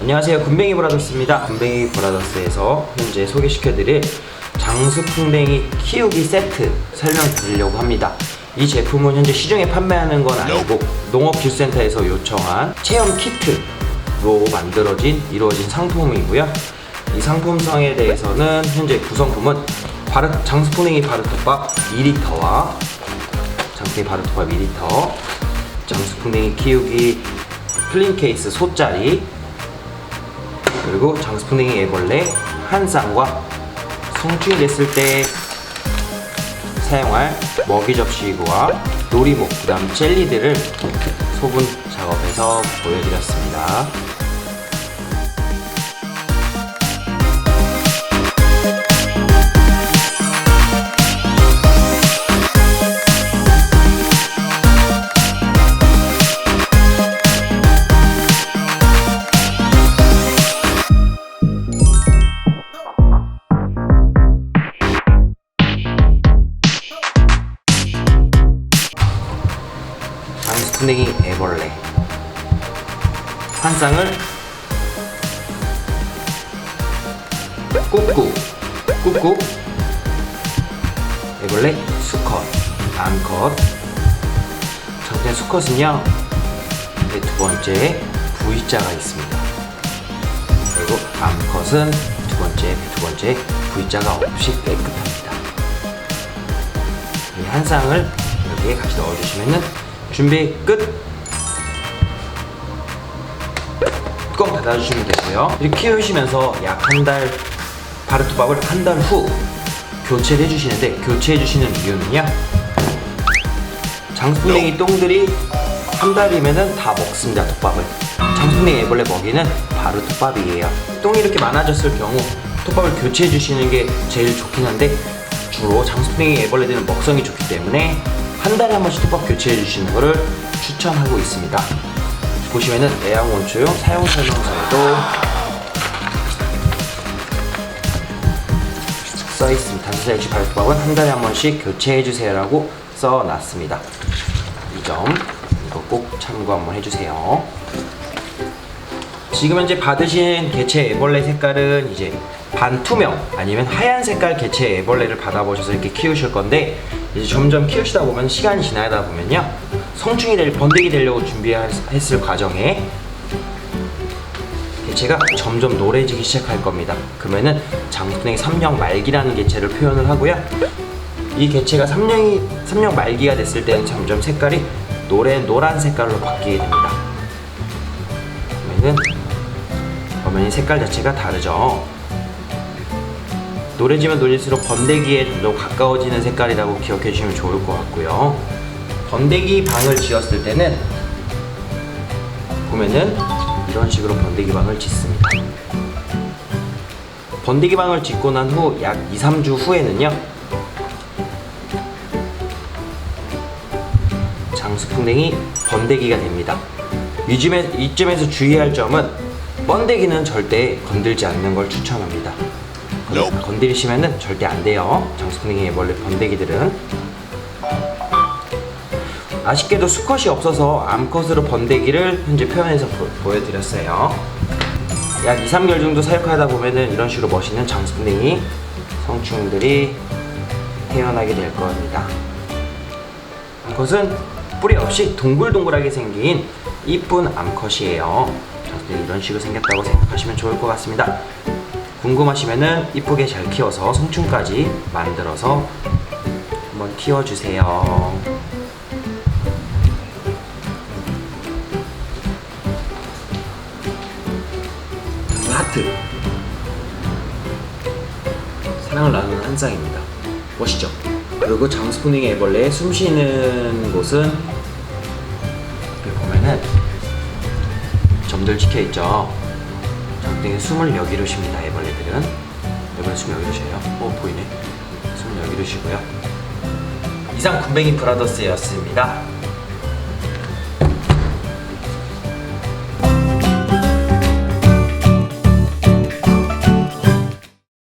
안녕하세요. 군뱅이 브라더스입니다. 군뱅이 브라더스에서 현재 소개시켜드릴 장수풍뎅이 키우기 세트 설명드리려고 합니다. 이 제품은 현재 시중에 판매하는 건 아니고 농업기술센터에서 요청한 체험 키트로 만들어진 이루어진 상품이고요. 이 상품성에 대해서는 현재 구성품은 바르, 장수풍뎅이 바르톱밥 2리터와 장수풍뎅이 바르토밥 2리터 장수풍뎅이 키우기 플린 케이스 소짜리 그리고 장수풍뎅이 애벌레 한 쌍과 성충이 됐을 때 사용할 먹이 접시와 놀이목 그다음 젤리들을 소분 작업해서 보여드렸습니다. 장수풍뎅이 애벌레 한 쌍을 꾹꾹 꾹꾹 애벌레 수컷 암컷. 정된 수컷은요 네, 두 번째 V자가 있습니다. 그리고 암컷은 두 번째 두 번째 V자가 없이 깨끗합니다. 이 한 쌍을 여기에 같이 넣어주시면은 준비 끝! 뚜껑 닫아주시면 되고요. 이렇게 키우시면서 약 한 달 바르토밥을 한 달 후 교체를 해주시는데 교체해주시는 이유는요. 장수풍뎅이 똥들이 한 달이면은 다 먹습니다, 톱밥을. 장수풍뎅이 애벌레 먹이는 바로 톱밥이에요. 똥이 이렇게 많아졌을 경우 톱밥을 교체해 주시는 게 제일 좋긴 한데 주로 장수풍뎅이 애벌레들은 먹성이 좋기 때문에 한 달에 한 번씩 톱밥 교체해 주시는 것을 추천하고 있습니다. 보시면은 애양원초용 사용 설명서에도 써 있습니다. 단수사 역시 발톱밥은 한 달에 한 번씩 교체해 주세요라고 써 놨습니다. 이 점 이거 꼭 참고 한번 해주세요. 지금 현재 받으신 개체 애벌레 색깔은 이제 반투명 아니면 하얀 색깔 개체 애벌레를 받아보셔서 이렇게 키우실 건데 이제 점점 키우시다 보면 시간이 지나다 보면요 성충이 될 번데기 되려고 준비했을 과정에 개체가 점점 노래지기 시작할 겁니다. 그러면은 장수풍뎅이 삼령 말기라는 개체를 표현을 하고요. 이 개체가 삼령이 삼령 말기가 됐을 때는 점점 색깔이 노래 노란 색깔로 바뀌게 됩니다. 그러면은 보면 이 색깔 자체가 다르죠. 노래지면 노래질수록 번데기에 좀 더 가까워지는 색깔이라고 기억해 주시면 좋을 것 같고요. 번데기 방을 지었을 때는 보면은 이런 식으로 번데기 방을 짓습니다. 번데기 방을 짓고 난 후 약 2, 3주 후에는요. 장수풍뎅이 번데기가 됩니다. 이쯤에, 이쯤에서 주의할 점은 번데기는 절대 건들지 않는 걸 추천합니다. 건- 건드리시면은 절대 안 돼요. 장수풍뎅이 원래 번데기들은 아쉽게도 수컷이 없어서 암컷으로 번데기를 현재 표현해서 보, 여드렸어요약 2, 3개월 정도 사육하다 보면은 이런 식으로 멋있는 장수풍뎅이 성충들이 태어나게 될 겁니다. 암컷은 뿌리 없이 동글동글하게 생긴 이쁜 암컷이에요. 이런 식으로 생겼다고 생각하시면 좋을 것 같습니다. 궁금하시면은 이쁘게 잘 키워서 성충까지 만들어서 한번 키워주세요. 하트 사랑을 나누는 한 쌍입니다. 멋있죠? 그리고 장수풍뎅이 애벌레의 숨 쉬는 곳은 여기 보면은 점들 찍혀 있죠. 장땡이 숨을 여기로 쉽니다. 애벌레들은 애벌레 숨 여기로 쉬어요. 어 보이네. 숨을 여기로 쉬고요. 이상 군뱅이 브라더스였습니다.